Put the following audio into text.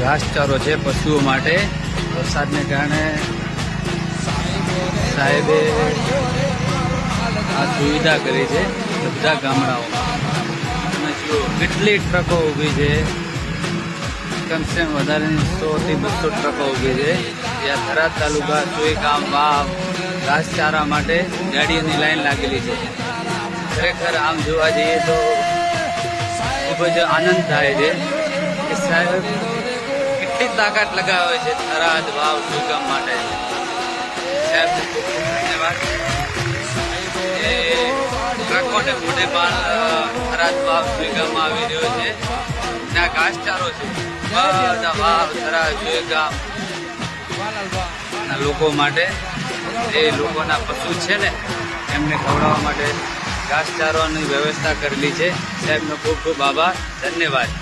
ઘાસચારો છે પશુઓ માટે. વરસાદને કારણે સાહેબે આ સુવિધા કરી છે બધા ગામડાઓમાં કેટલી ટ્રકો ઊભી છે. કમસે કમ વધારે સોથી બસો ટ્રકો ઊભી છે. જ્યાં થરાદ તાલુકા ચોઈ ગામ વાવ, ઘાસચારા માટે ગાડીની લાઈન લાગેલી છે. ખરેખર આમ જોવા જઈએ તો ખૂબ જ આનંદ થાય છે કે સાહેબ કેટલી તાકાત લગાવે છે થરાદ વાવ સુઈગામ માટે. સાહેબ ખૂબ ખૂબ ધન્યવાદ ટ્રકોને મોઢે અ, થરાદ વાવ સુઈગામમાં આવી રહ્યો છે. ત્યાં ઘાસચારો છે. બધા વાવ થરાદ સુઈગામ લોકો માટે એ લોકોના પશુ છે ને એમને ખવડાવવા માટે ઘાસચારોની વ્યવસ્થા કરેલી છે. સાહેબનો ખૂબ ખૂબ આભાર. ધન્યવાદ.